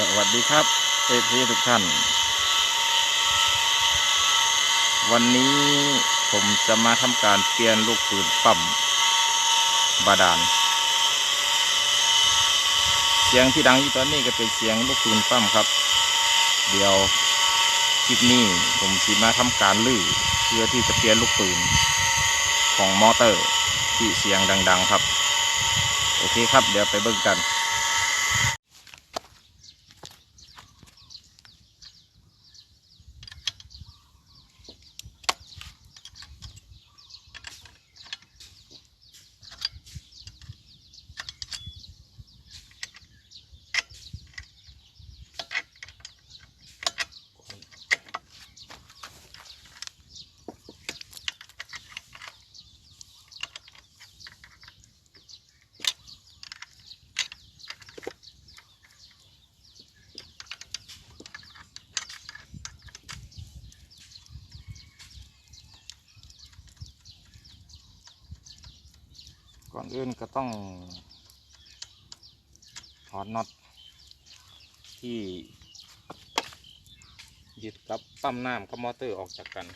สวัสดีครับเอฟซีทุกท่าน วันนี้ผมจะมาทำการเปลี่ยนลูกปืนปั๊มบาดาล เสียงที่ดังอยู่ตอนนี้ก็เป็นเสียงลูกปืนปั๊มครับ เดี๋ยวคลิปนี้ผมสิมาทำการลื้อเพื่อที่จะเปลี่ยนลูกปืนของมอเตอร์ที่เสียงดัง ๆ ครับ โอเคครับ เดี๋ยวไปเบิ่งกัน อื่นก็ต้องถอดน็อตที่ยึดกับปั๊มน้ำกับมอเตอร์ออกจากกัน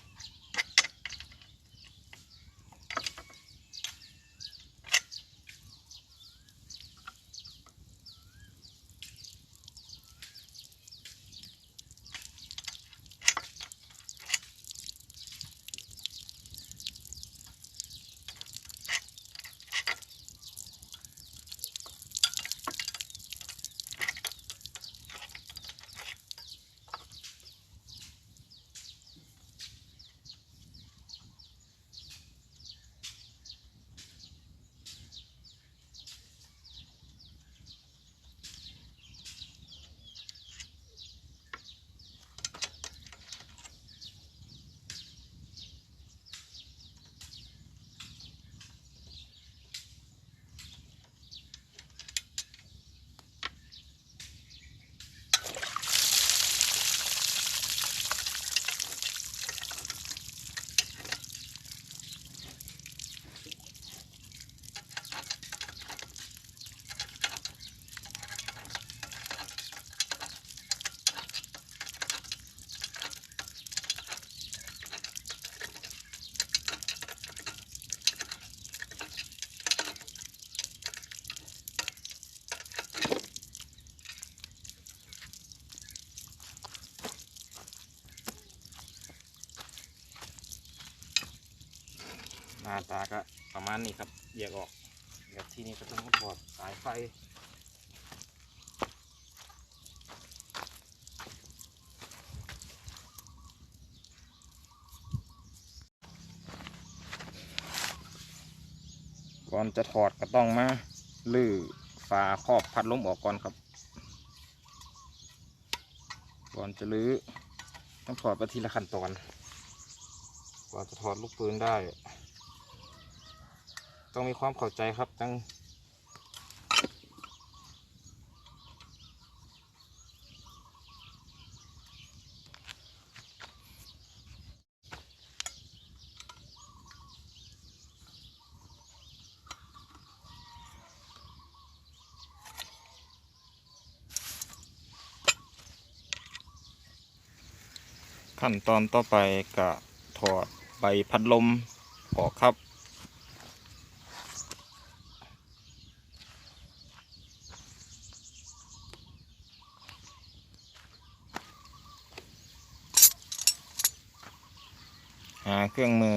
หน้าตาก็ประมาณนี้ครับแยกออกเดี๋ยวที่นี่ก็ต้องถอดสายไฟก่อนจะถอดก็ต้องมาลื้อฝาครอบพัดลมออกก่อนครับ ก่อนจะลื้อต้องถอดไปทีละขั้นตอนกว่าจะถอดลูกปืนได้ ต้องมีความเข้าใจครับตั้งขั้นตอนต่อไปกะถอดใบพัดลมออกครับ หาเครื่องมื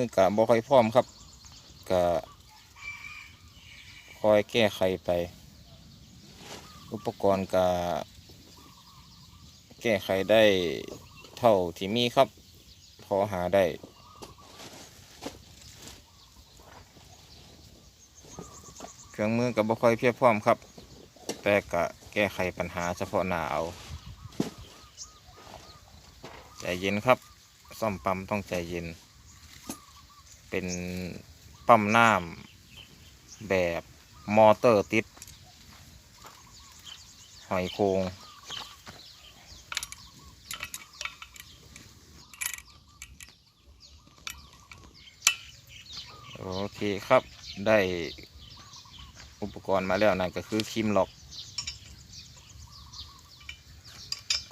อ กับ่ค่อยพร้อมครับกะคอยแก้ไขไป อุปกรณ์กะแก้ไขได้เท่าที่มีครับ พอหาได้เครื่องมือกับบ่ค่อยเพียบพร้อมครับ แต่กะแก้ไขปัญหาเฉพาะหน้าเอา ใจเย็นครับ ซ่อมปั๊มต้องใจเย็น เป็นปั๊มน้ำแบบมอเตอร์ติด หอยโครงโอเคครับได้อุปกรณ์มาแล้วนั่นก็คือครีมล็อก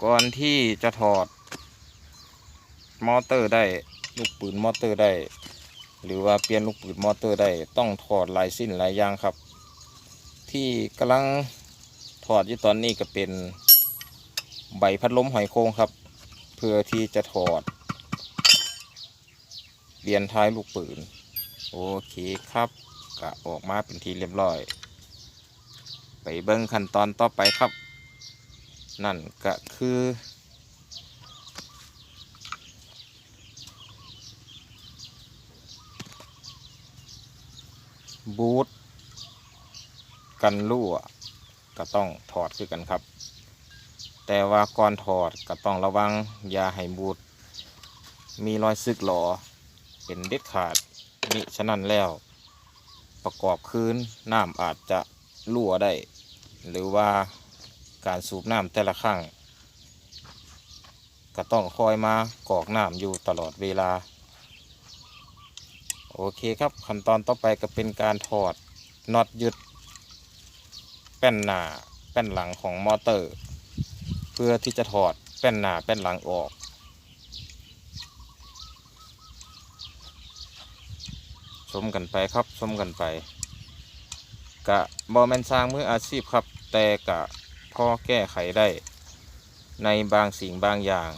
ก่อนที่จะถอดมอเตอร์ได้ ลูกปืนมอเตอร์ได้ หรือว่าเปลี่ยนลูกปืนมอเตอร์ได้ต้องถอดลายสิ้นหลายอย่างครับ ที่กำลังถอดอยู่ตอนนี้ก็เป็นใบพัดลมหอยโครงครับ เพื่อที่จะถอดเปลี่ยนท้ายลูกปืน โอเคครับกะออกมาเป็นทีเรียบร้อย ไปเบิ้งขั้นตอนต่อไปครับ นั่นก็คือ บูทกันรั่วก็ต้องถอดคือกันครับ แต่ว่าก่อนถอดก็ต้องระวังอย่าให้บูทมีรอยซึกหลอเป็นเด็ดขาดมิฉะนั้นแล้ว ประกอบคืนน้ำอาจจะรั่วได้ หรือว่าการสูบน้ำแต่ละครั้งก็ต้องคอยมากอกน้ำอยู่ตลอดเวลา โอเคครับขั้นตอนต่อไปก็เป็นการถอดน็อตยึดแป้นหน้าแป้นหลังของมอเตอร์ เพื่อที่จะถอดแป้นหน้าแป้นหลังออกชมกันไปครับชมกันไปกะบอแมนสร้างมืออาชีพครับ แต่กะพอแก้ไขได้ในบางสิ่งบางอย่าง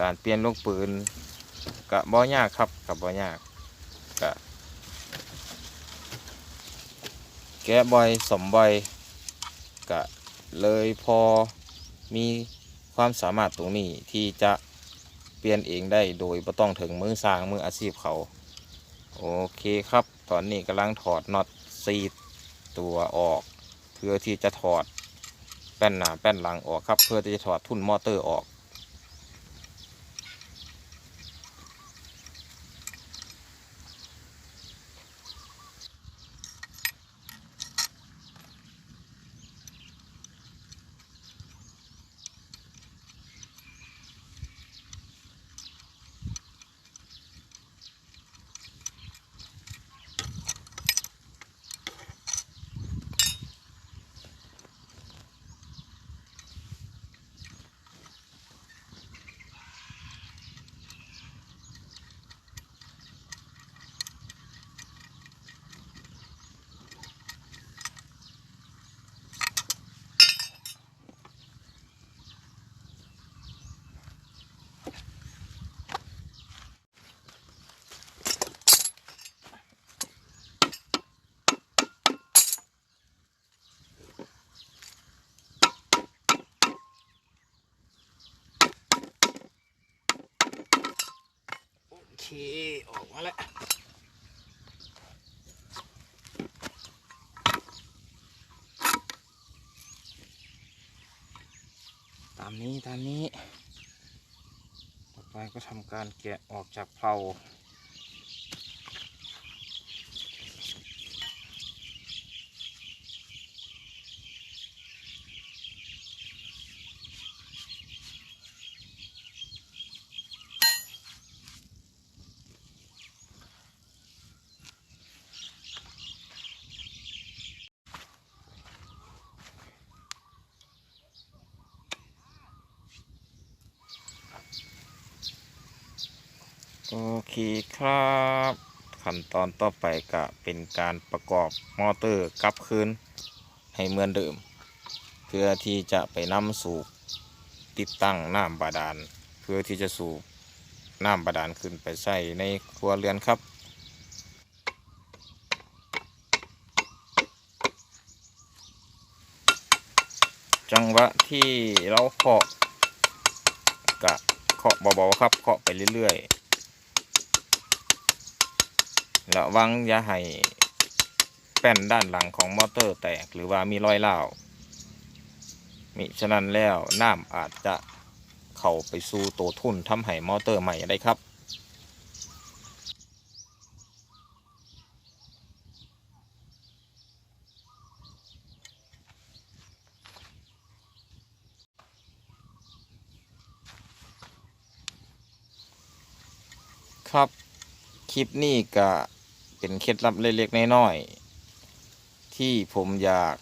การเปลี่ยนลูกปืน กะบ่ยากครับกับบ่ยากกะแก้บ่อยสมบ่อยกะเลยพอมีความสามารถตรงนี้ที่จะเปลี่ยนเองได้โดยบ่ต้องถึงมือสร้างมืออาชีพเขาโอเคครับ ตอนนี้กำลังถอดน็อตซีตัวออก เพื่อที่จะถอดแป้นหน้าแป้นหลังออกครับ เพื่อที่จะถอดทุ่นมอเตอร์ออก โอเคออกมาแล้วตามนี้ตามนี้ต่อไปก็ทำการแกะออกจากเพลา โอเคครับ ขั้นตอนต่อไปก็เป็นการประกอบมอเตอร์กลับคืนให้เหมือนเดิม เพื่อที่จะไปนำสูบติดตั้งน้ำบาดาล เพื่อที่จะสูบน้ำบาดาลขึ้นไปใส่ในครัวเรือนครับจังหวะที่เราเคาะกะเคาะเบาๆครับเคาะไปเรื่อยๆ ระวังอย่าให้แป้นด้านหลังของมอเตอร์แตกหรือว่ามีรอยร้ามิฉะนั้นแล้วน้ำอาจจะเข้าไปสู่ตัวทุ่นทำให้มอเตอร์ใหม่ได้ครับครับ คลิปนี้ก็ เป็นเคล็ดลับเล็กๆน้อยๆที่ผมอยาก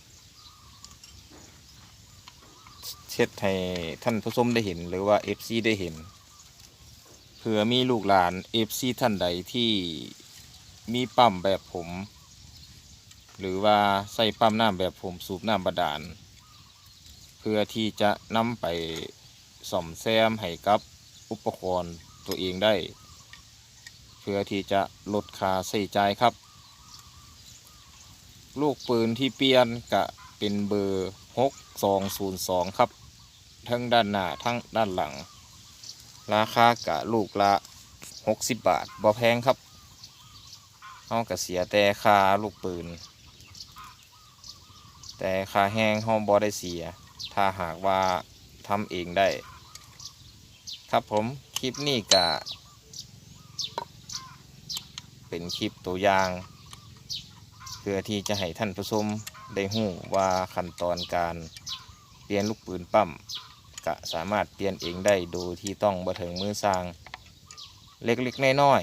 แชช็ดให้ท่านผู้ชมได้เห็นหรือว่า FC ได้เห็นเผื่อมีลูกหลาน FC ท่านใดที่มีปั๊มแบบผม หรือว่าใส่ปั๊มน้ำแบบผมสูบน้ำบาดาล เพื่อที่จะนำไปซ่อมแซมให้กับอุปกรณ์ตัวเองได้ พื่อที่จะลดค่าใช้จ่ายครับ ลูกปืนที่เปลี่ยนกะเป็นเบอร์ 6202 ครับ ทั้งด้านหน้าทั้งด้านหลัง ราคากะลูกละ 60 บาทบ่แพงครับเอากะเสียแต่ค่าลูกปืน แต่ค่าแห้งห้องบ่ได้เสีย ถ้าหากว่าทำเองได้ ครับผมคลิปนี้กะ เป็นคลิปตัวอย่าง เพื่อที่จะให้ท่านผู้ชมได้หู้ว่าขั้นตอนการเปลี่ยนลูกปืนปั๊มก็สามารถเปลี่ยนเองได้โดยที่ต้องบ่ถึงมือสร้างเล็กๆน้อย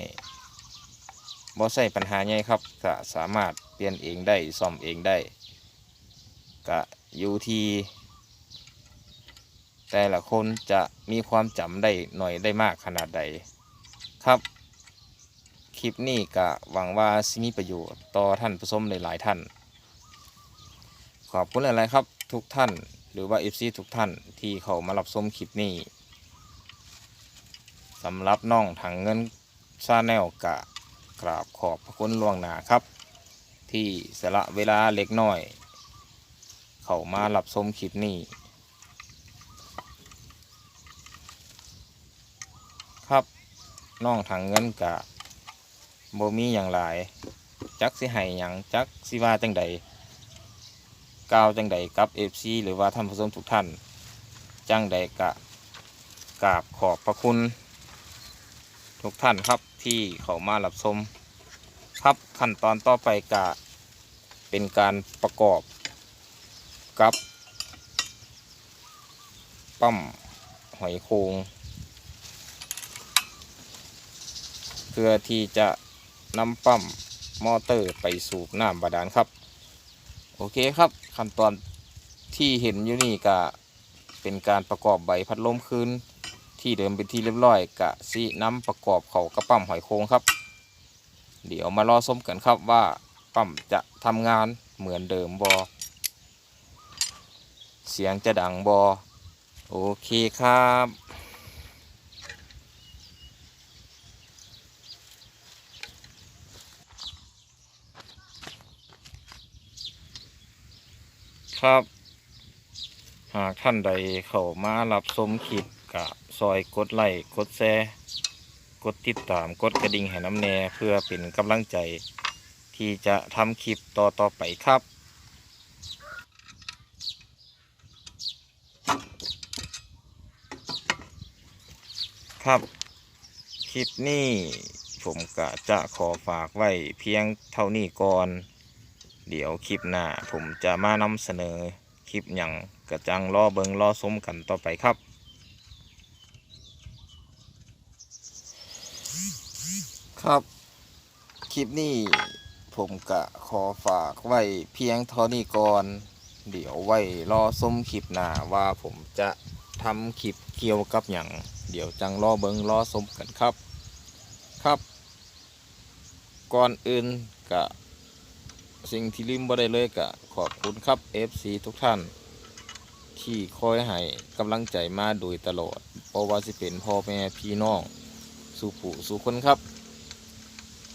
ๆบ่ใส่ปัญหาใหญ่ครับก็สามารถเปลี่ยนเองได้ซ่อมเองได้ก็อยู่ที่แต่ละคนจะมีความจำได้หน่อยได้มากขนาดใดครับ คลิปนี้ก็หวังว่าสิมีประโยชน์ต่อท่านผู้ชมหลายๆท่าน ขอบคุณหลายๆครับทุกท่านหรือว่า FC ทุกท่านที่เข้ามารับชมคลิปนี้สำหรับน้องถังเงินซาแนลกะกราบขอบพระคุณล่วงหน้าครับ ที่สละเวลาเล็กน้อย เข้ามารับชมคลิปนี้ครับน้องถังเงินกะ บ่มีอย่างหลาย จักสิให้หยังจักสิว่าจังใดกล่าวจังใดกับ FC หรือว่าท่านผู้ชมทุกท่าน จังใดกะกราบขอบพระคุณ ทุกท่านครับที่เข้ามารับชมครับขั้นตอนต่อไปกะเป็นการประกอบกับปั๊มหอยโคงเพื่อที่จะ นำปั๊มมอเตอร์ไปสูบน้ำบาดาลครับ โอเคครับขั้นตอนที่เห็นอยู่นี่ก็เป็นการประกอบใบพัดลมคืนที่เดิมเป็นที่เรียบร้อยกะสินำประกอบเขากระปั๊มหอยโคงครับ เดี๋ยวมารอชมกันครับว่าปั๊มจะทำงานเหมือนเดิมบอเสียงจะดังบอโอเคครับ ครับ หากท่านใดเข้ามารับชมคลิปกะซอยกดไลค์กดแชร์กดติดตามกดกระดิ่งให้น้ำแน่เพื่อเป็นกำลังใจ ที่จะทำคลิปต่อต่อๆไปครับครับ คลิปนี้ผมก็จะขอฝากไว้เพียงเท่านี้ก่อน เดี๋ยวคลิปหน้าผมจะมานำเสนอคลิปอย่างกระจังรอเบิงรอสมกันต่อไปครับครับ คลิปนี้ผมกะขอฝากไว้เพียงเท่านี้ก่อน เดี๋ยวไว้รอส้มคลิปหน้าว่าผมจะทำคลิปเกี่ยวกับอย่างเดี๋ยวจังรอเบิงรอสมกันครับ ครับ ก่อนอื่นกะ สิ่งที่ลืมบ่ได้เลยก็ขอบคุณครับ FC ทุกท่าน ที่คอยให้กำลังใจมาโดยตลอดเพราะว่าสิเป็นพ่อแม่พี่น้องสู่ผู้สู่คนครับ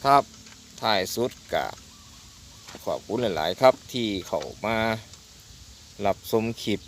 ครับท่ายสุดกะขอบคุณหลาย ๆ ครับที่เขามารับชมคลิป